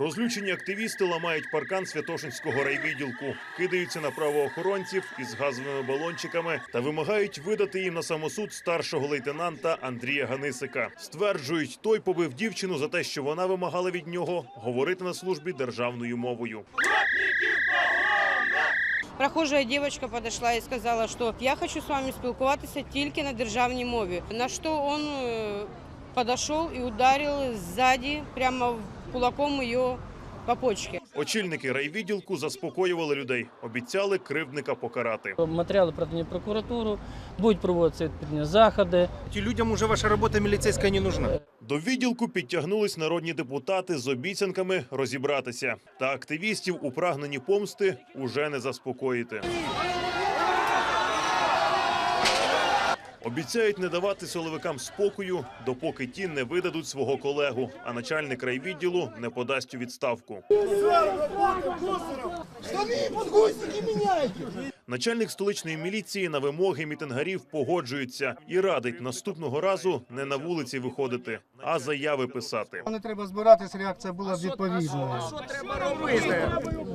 Розлючені активісти ламають паркан Святошинського райвідділку, кидаються на правоохоронців із газовими балончиками та вимагають видати їм на самосуд старшого лейтенанта Андрія Ганисика. Стверджують, той побив дівчину за те, що вона вимагала від нього говорити на службі державною мовою. Прохожая девочка подошла і сказала, що я хочу з вами спілкуватися тільки на державній мові. На що він е, подошел і ударив ззаді прямо кулаком її по почці. Очільники райвідділку заспокоювали людей, обіцяли кривдника покарати. Матеріали продані прокуратуру, будуть проводитися відповідні заходи. Людям уже ваша работа милицейская не нужна. До відділку підтягнулись народні депутати з обіцянками розібратися. Та активістів у прагненні помсти уже не заспокоїти. Обіцяють не давати силовикам спокою, допоки ті не видадуть свого колегу, а начальник райвідділу не подасть у відставку. Начальник столичної міліції на вимоги мітингарів погоджується і радить наступного разу не на вулиці виходити, а заяви писати. Не треба збиратись, реакція була відповідною.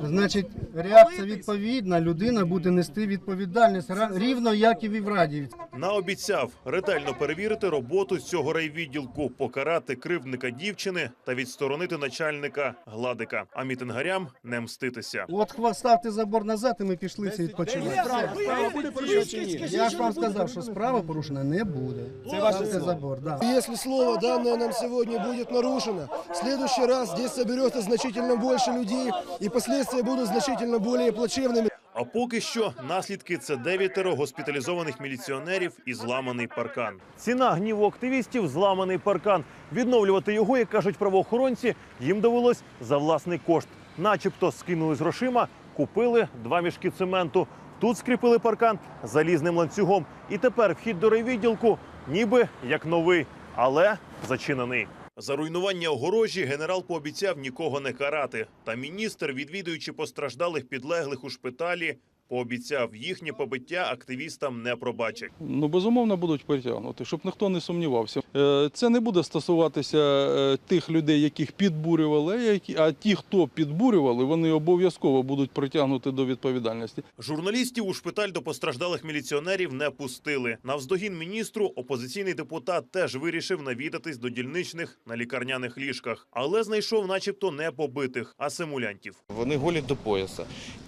Значить, реакція відповідна, людина буде нести відповідальність рівно, як і в Раді. Наобіцяв ретельно перевірити роботу цього райвідділку, покарати кривдника дівчини та відсторонити начальника гладика, а мітингарям не мститися. От хва- ставте забор назад, і ми пішли всі відпочивати. Я ж вам сказав, що справа порушена не буде. Ставте забор, да. Если слово, данное нам сегодня, будет нарушено, в следующий раз здесь соберется значительно больше людей, и последствия будут значительно более плачевными. А поки що наслідки це дев'ятеро госпіталізованих міліціонерів і зламаний паркан. Ціна гніву активістів зламаний паркан. Відновлювати його, як кажуть правоохоронці, їм довелось за власний кошт. Начебто скинули з грошима, купили два мішки цементу. Тут скріпили паркан залізним ланцюгом. І тепер вхід до райвідділку ніби як новий, але зачинений. За руйнування огорожі генерал пообіцяв нікого не карати. Та міністр, відвідуючи постраждалих підлеглих у шпиталі, пообіцяв їхнє побиття активістам не пробачить. Ну, безумовно, будуть притягнути, щоб ніхто не сумнівався. Е, Це не буде стосуватися е, тих людей, яких підбурювали, а ті, хто підбурювали, вони обов'язково будуть притягнуті до відповідальності. Журналістів у шпиталь до постраждалих міліціонерів не пустили. Навздогін міністру опозиційний депутат теж вирішив навідатись до дільничних на лікарняних ліжках, але знайшов, начебто, не побитих, а симулянтів. Вони голі до пояса.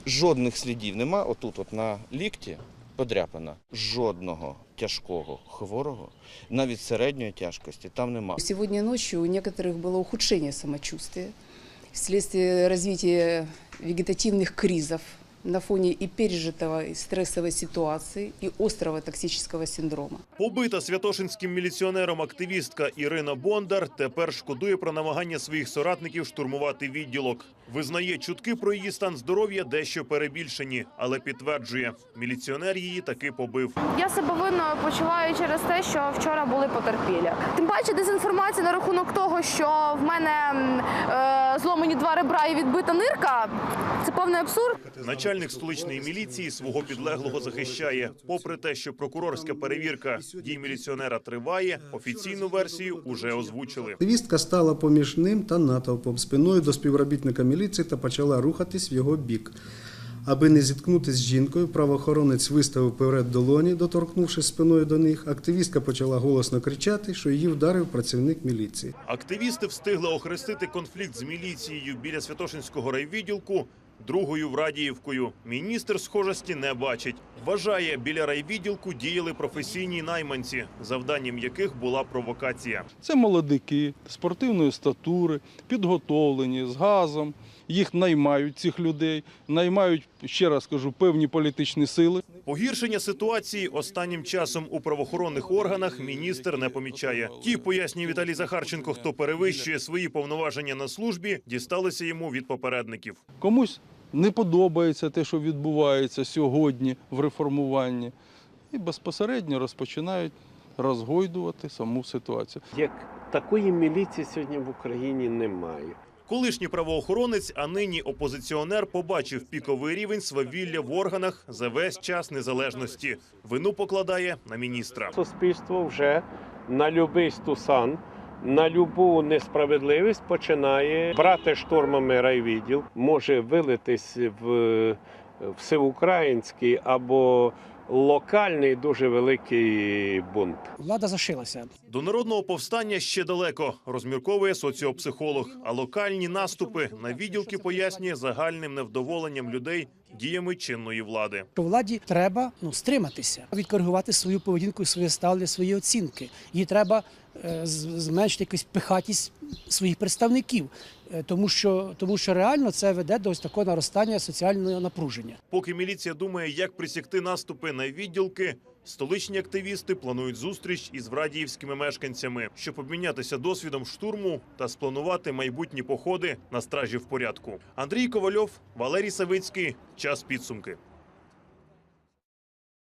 Жодних слідів нема Отут, от на лікті, подряпана. Жодного тяжкого хворого, навіть середньої тяжкості, там нема. Сегодня ночью у некоторых было ухудшение самочувствия вследствие развития вегетативных кризов на фоне и пережитого и стрессовой ситуации, и острого токсического синдрома. Побита святошинським міліціонером активістка Ірина Бондар тепер шкодує про намагання своїх соратників штурмувати відділок. Визнає чутки про її стан здоров'я дещо перебільшені, але підтверджує, міліціонер її таки побив. Я себе винно почуваю через те, що вчора були потерпілі. Тим паче дезінформація на рахунок того, що в мене е, зломані два ребра і відбита нирка. Це повний абсурд. Начальник столичної міліції свого підлеглого захищає. Попри те, що прокурорська перевірка дій міліціонера триває, офіційну версію уже озвучили. Активістка стала поміж ним та натовпом спиною до співробітника міліції та почала рухатись в його бік. Аби не зіткнутися з жінкою, правоохоронець виставив вперед долоні, доторкнувшись спиною до них. Активістка почала голосно кричати, що її вдарив працівник міліції. Активісти встигли охрестити конфлікт з міліцією біля Святошинського райвідділку другою Врадіївкою. Міністр схожості не бачить. Вважає, біля райвідділку діяли професійні найманці, завданням яких була провокація. Це молодики спортивної статури, підготовлені з газом. Їх наймають цих людей, наймають ще раз кажу, певні політичні сили. Погіршення ситуації останнім часом у правоохоронних органах міністр не помічає. Ті, пояснює Віталій Захарченко, хто перевищує свої повноваження на службі, дісталися йому від попередників. Комусь не подобається те, що відбувається сьогодні в реформуванні, і безпосередньо розпочинають розгойдувати саму ситуацію. Як такої міліції сьогодні в Україні немає. Колишній правоохоронець, а нині опозиціонер, побачив піковий рівень свавілля в органах за весь час незалежності. Вину покладає на міністра. Суспільство вже на любий стусан на любу несправедливість починає брати штурмами райвідділ, може вилитись в, всеукраїнський або локальний дуже великий бунт. Влада зашилася. До народного повстання ще далеко, розмірковує соціопсихолог. А локальні наступи на відділки пояснює загальним невдоволенням людей діями чинної влади. Владі треба ну, стриматися, відкоригувати свою поведінку, своє ставлення, свої оцінки. Їй треба е, зменшити якусь пихатість своїх представників, Е, тому що, тому що реально це веде до ось такого наростання соціального напруження. Поки міліція думає, як присягти наступи на відділки, столичні активісти планують зустріч із врадіївськими мешканцями, щоб обмінятися досвідом штурму та спланувати майбутні походи на стражі в порядку. Андрій Ковальов, Валерій Савицький. Час підсумки.